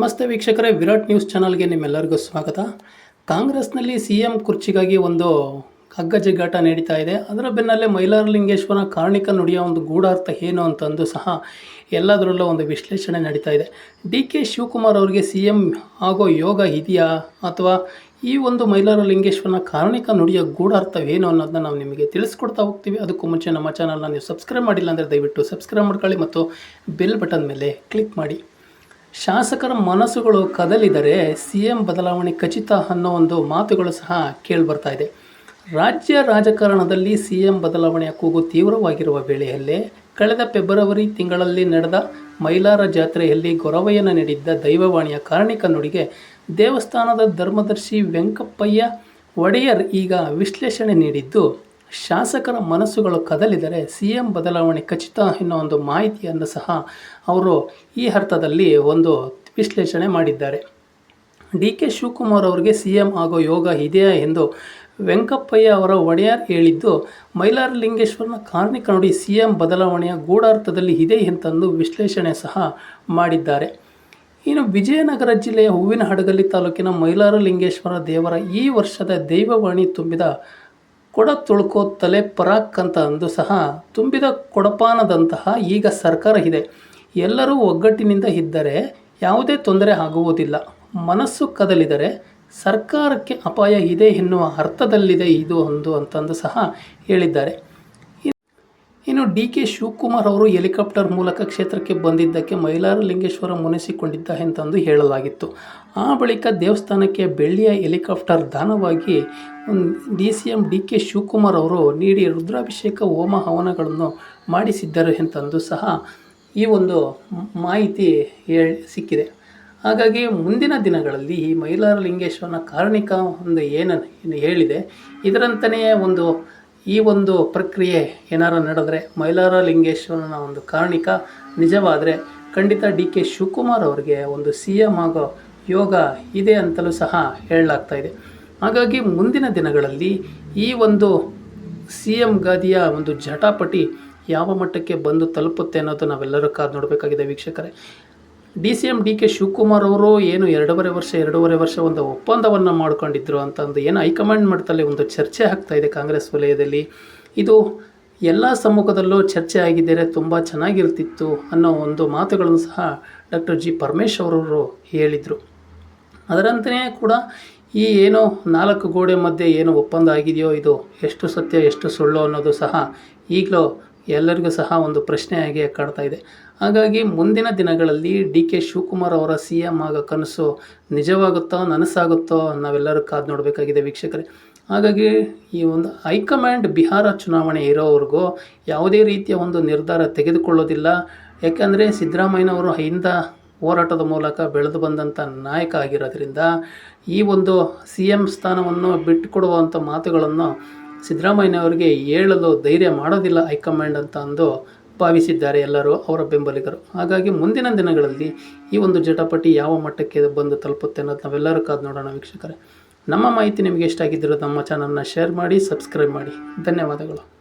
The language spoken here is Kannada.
ನಮಸ್ತೆ ವೀಕ್ಷಕರೇ, ವಿರಾಟ್ ನ್ಯೂಸ್ ಚಾನಲ್ಗೆ ನಿಮ್ಮೆಲ್ಲರಿಗೂ ಸ್ವಾಗತ. ಕಾಂಗ್ರೆಸ್ನಲ್ಲಿ ಸಿ ಎಂ ಕುರ್ಚಿಗಾಗಿ ಒಂದು ಹಗ್ಗಜಗ್ಗಾಟ ನಡೀತಾ ಇದೆ. ಅದರ ಬೆನ್ನಲ್ಲೇ ಮೈಲಾರಲಿಂಗೇಶ್ವರ ಕಾರ್ಣಿಕ ನುಡಿಯ ಒಂದು ಗೂಢಾರ್ಥ ಏನು ಅಂತಂದು ಸಹ ಎಲ್ಲದರಲ್ಲೂ ಒಂದು ವಿಶ್ಲೇಷಣೆ ನಡೀತಾ ಇದೆ. ಡಿ ಕೆ ಶಿವಕುಮಾರ್ ಅವರಿಗೆ ಸಿ ಎಂ ಆಗೋ ಯೋಗ ಇದೆಯಾ? ಅಥವಾ ಈ ಒಂದು ಮೈಲಾರಲಿಂಗೇಶ್ವರನ ಕಾರಣಿಕ ನುಡಿಯ ಗೂಢಾರ್ಥವೇನು ಅನ್ನೋದನ್ನ ನಾವು ನಿಮಗೆ ತಿಳಿಸ್ಕೊಡ್ತಾ ಹೋಗ್ತೀವಿ. ಅದಕ್ಕೂ ಮುಂಚೆ ನಮ್ಮ ಚಾನಲ್ನ ನೀವು ಸಬ್ಸ್ಕ್ರೈಬ್ ಮಾಡಿಲ್ಲ ಅಂದರೆ ದಯವಿಟ್ಟು ಸಬ್ಸ್ಕ್ರೈಬ್ ಮಾಡ್ಕೊಳ್ಳಿ ಮತ್ತು ಬೆಲ್ ಬಟನ್ ಮೇಲೆ ಕ್ಲಿಕ್ ಮಾಡಿ. ಶಾಸಕರ ಮನಸ್ಸುಗಳು ಕದಲಿದರೆ ಸಿ ಎಂ ಬದಲಾವಣೆ ಖಚಿತ ಅನ್ನೋ ಒಂದು ಮಾತುಗಳು ಸಹ ಕೇಳಿಬರ್ತಾ ಇದೆ. ರಾಜ್ಯ ರಾಜಕಾರಣದಲ್ಲಿ ಸಿ ಎಂ ಬದಲಾವಣೆಯ ಕೂಗು ತೀವ್ರವಾಗಿರುವ ವೇಳೆಯಲ್ಲೇ ಕಳೆದ ಫೆಬ್ರವರಿ ತಿಂಗಳಲ್ಲಿ ನಡೆದ ಮೈಲಾರ ಜಾತ್ರೆಯಲ್ಲಿ ಗೊರವಯ್ಯನ ನೀಡಿದ್ದ ದೈವವಾಣಿಯ ಕಾರಣಿಕ ನುಡಿಗೆ ದೇವಸ್ಥಾನದ ಧರ್ಮದರ್ಶಿ ವೆಂಕಪ್ಪಯ್ಯ ಒಡೆಯರ್ ಈಗ ವಿಶ್ಲೇಷಣೆ ನೀಡಿದ್ದು ಶಾಸಕರ ಮನಸ್ಸುಗಳು ಕದಲಿದರೆ ಸಿ ಎಂ ಬದಲಾವಣೆ ಖಚಿತ ಎನ್ನುವ ಒಂದು ಮಾಹಿತಿಯನ್ನು ಸಹ ಅವರು ಈ ಅರ್ಥದಲ್ಲಿ ಒಂದು ವಿಶ್ಲೇಷಣೆ ಮಾಡಿದ್ದಾರೆ. ಡಿ ಕೆ ಶಿವಕುಮಾರ್ ಅವರಿಗೆ ಸಿ ಎಂ ಆಗೋ ಯೋಗ ಇದೆಯಾ ಎಂದು ವೆಂಕಪ್ಪಯ್ಯ ಅವರ ಒಡೆಯರ್ ಹೇಳಿದ್ದು, ಮೈಲಾರಲಿಂಗೇಶ್ವರನ ಕಾರ್ಣಿಕ ನೋಡಿ ಸಿ ಎಂ ಬದಲಾವಣೆಯ ಗೂಢಾರ್ಥದಲ್ಲಿ ಇದೆ ಎಂತಂದು ವಿಶ್ಲೇಷಣೆ ಸಹ ಮಾಡಿದ್ದಾರೆ. ಇನ್ನು ವಿಜಯನಗರ ಜಿಲ್ಲೆಯ ಹೂವಿನ ಹಡಗಲಿ ತಾಲೂಕಿನ ಮೈಲಾರಲಿಂಗೇಶ್ವರ ದೇವರ ಈ ವರ್ಷದ ದೈವವಾಣಿ ತುಂಬಿದ ಕೊಡ ತುಳ್ಕೋ ತಲೆ ಪರಾಕ್ ಅಂತ ಅಂದು ಸಹ ತುಂಬಿದ ಕೊಡಪಾನದಂತಹ ಈಗ ಸರ್ಕಾರ ಇದೆ. ಎಲ್ಲರೂ ಒಗ್ಗಟ್ಟಿನಿಂದ ಇದ್ದರೆ ಯಾವುದೇ ತೊಂದರೆ ಆಗುವುದಿಲ್ಲ. ಮನಸ್ಸು ಕದಲಿದರೆ ಸರ್ಕಾರಕ್ಕೆ ಅಪಾಯ ಇದೆ ಎನ್ನುವ ಅರ್ಥದಲ್ಲಿದೆ ಇದು ಒಂದು ಅಂತಂದು ಸಹ ಹೇಳಿದ್ದಾರೆ. ಇನ್ನು ಡಿ ಕೆ ಶಿವಕುಮಾರ್ ಅವರು ಹೆಲಿಕಾಪ್ಟರ್ ಮೂಲಕ ಕ್ಷೇತ್ರಕ್ಕೆ ಬಂದಿದ್ದಕ್ಕೆ ಮೈಲಾರಲಿಂಗೇಶ್ವರ ಮುನಿಸಿಕೊಂಡಿದ್ದ ಎಂತಂದು ಹೇಳಲಾಗಿತ್ತು. ಆ ಬಳಿಕ ದೇವಸ್ಥಾನಕ್ಕೆ ಬೆಳ್ಳಿಯ ಹೆಲಿಕಾಪ್ಟರ್ ದಾನವಾಗಿ D C M D K Shivakumar ಅವರು ನೀಡಿ ರುದ್ರಾಭಿಷೇಕ ಹೋಮ ಹವನಗಳನ್ನು ಮಾಡಿಸಿದ್ದರು ಎಂತಂದು ಸಹ ಈ ಒಂದು ಮಾಹಿತಿ ಹೇಳಿ ಸಿಕ್ಕಿದೆ. ಹಾಗಾಗಿ ಮುಂದಿನ ದಿನಗಳಲ್ಲಿ ಈ ಮೈಲಾರ ಲಿಂಗೇಶ್ವರನ ಕಾರಣಿಕ ಒಂದು ಏನನ್ನು ಹೇಳಿದೆ, ಇದರಂತನೇ ಒಂದು ಈ ಒಂದು ಪ್ರಕ್ರಿಯೆ ಏನಾರು ನಡೆದ್ರೆ ಮೈಲಾರ ಲಿಂಗೇಶ್ವರನ ಒಂದು ಕಾರಣಿಕ ನಿಜವಾದರೆ ಖಂಡಿತ ಡಿ ಕೆ ಶಿವಕುಮಾರ್ ಅವರಿಗೆ ಒಂದು ಸಿ ಎಂ ಆಗೋ ಯೋಗ ಇದೆ ಅಂತಲೂ ಸಹ ಹೇಳಲಾಗ್ತಾ ಇದೆ. ಹಾಗಾಗಿ ಮುಂದಿನ ದಿನಗಳಲ್ಲಿ ಈ ಒಂದು ಸಿ ಎಂ ಗಾದಿಯ ಒಂದು ಜಟಾಪಟಿ ಯಾವ ಮಟ್ಟಕ್ಕೆ ಬಂದು ತಲುಪುತ್ತೆ ಅನ್ನೋದು ನಾವೆಲ್ಲರೂ ಕಾದು ನೋಡಬೇಕಾಗಿದೆ ವೀಕ್ಷಕರೇ. D C M D K Shivakumar ಅವರು ಏನು ಎರಡೂವರೆ ವರ್ಷ ಎರಡೂವರೆ ವರ್ಷ ಒಂದು ಒಪ್ಪಂದವನ್ನು ಮಾಡ್ಕೊಂಡಿದ್ರು ಅಂತ ಅಂತಂದು ಏನು ಹೈಕಮಾಂಡ್ ಮಟ್ಟದಲ್ಲಿ ಒಂದು ಚರ್ಚೆ ಆಗ್ತಾ ಇದೆ ಕಾಂಗ್ರೆಸ್ ವಲಯದಲ್ಲಿ. ಇದು ಎಲ್ಲ ಸಮ್ಮುಖದಲ್ಲೂ ಚರ್ಚೆ ಆಗಿದ್ದರೆ ತುಂಬ ಚೆನ್ನಾಗಿರ್ತಿತ್ತು ಅನ್ನೋ ಒಂದು ಮಾತುಗಳನ್ನು ಸಹ ಡಾಕ್ಟರ್ ಜಿ ಪರಮೇಶ್ ಅವರವರು ಹೇಳಿದರು. ಅದರಂತೆಯೇ ಕೂಡ ಈ ಏನು ನಾಲ್ಕು ಗೋಡೆ ಮಧ್ಯೆ ಏನು ಒಪ್ಪಂದ ಆಗಿದೆಯೋ, ಇದು ಎಷ್ಟು ಸತ್ಯ, ಎಷ್ಟು ಸುಳ್ಳು ಅನ್ನೋದು ಸಹ ಈಗಲೂ ಎಲ್ಲರಿಗೂ ಸಹ ಒಂದು ಪ್ರಶ್ನೆಯಾಗಿ ಕಾಡ್ತಾ ಇದೆ. ಹಾಗಾಗಿ ಮುಂದಿನ ದಿನಗಳಲ್ಲಿ ಡಿ ಕೆ ಶಿವಕುಮಾರ್ ಅವರ ಸಿ ಎಂ ಆಗ ಕನಸು ನಿಜವಾಗುತ್ತೋ ನನಸಾಗುತ್ತೋ ನಾವೆಲ್ಲರೂ ಕಾದು ನೋಡಬೇಕಾಗಿದೆ ವೀಕ್ಷಕರೇ. ಹಾಗಾಗಿ ಈ ಒಂದು ಹೈಕಮಾಂಡ್ ಬಿಹಾರ ಚುನಾವಣೆ ಇರೋವರೆಗೂ ಯಾವುದೇ ರೀತಿಯ ಒಂದು ನಿರ್ಧಾರ ತೆಗೆದುಕೊಳ್ಳೋದಿಲ್ಲ. ಯಾಕೆಂದರೆ ಸಿದ್ದರಾಮಯ್ಯನವರು ಹಿಂದ ಹೋರಾಟದ ಮೂಲಕ ಬೆಳೆದು ಬಂದಂಥ ನಾಯಕ ಆಗಿರೋದ್ರಿಂದ ಈ ಒಂದು ಸಿ ಎಂ ಸ್ಥಾನವನ್ನು ಬಿಟ್ಟುಕೊಡುವಂಥ ಮಾತುಗಳನ್ನು ಸಿದ್ದರಾಮಯ್ಯನವರಿಗೆ ಹೇಳಲು ಧೈರ್ಯ ಮಾಡೋದಿಲ್ಲ ಹೈಕಮಾಂಡ್ ಅಂತ ಅಂದು ಭಾವಿಸಿದ್ದಾರೆ ಎಲ್ಲರೂ ಅವರ ಬೆಂಬಲಿಗರು. ಹಾಗಾಗಿ ಮುಂದಿನ ದಿನಗಳಲ್ಲಿ ಈ ಒಂದು ಜಟಾಪಟಿ ಯಾವ ಮಟ್ಟಕ್ಕೆ ಬಂದು ತಲುಪುತ್ತೆ ಅನ್ನೋದು ನಾವೆಲ್ಲರೂ ಕಾದು ನೋಡೋಣ ವೀಕ್ಷಕರೇ. ನಮ್ಮ ಮಾಹಿತಿ ನಿಮಗೆ ಇಷ್ಟ ಆಗಿದ್ದರೂ ನಮ್ಮ ಚಾನಲ್ನ ಶೇರ್ ಮಾಡಿ, ಸಬ್ಸ್ಕ್ರೈಬ್ ಮಾಡಿ. ಧನ್ಯವಾದಗಳು.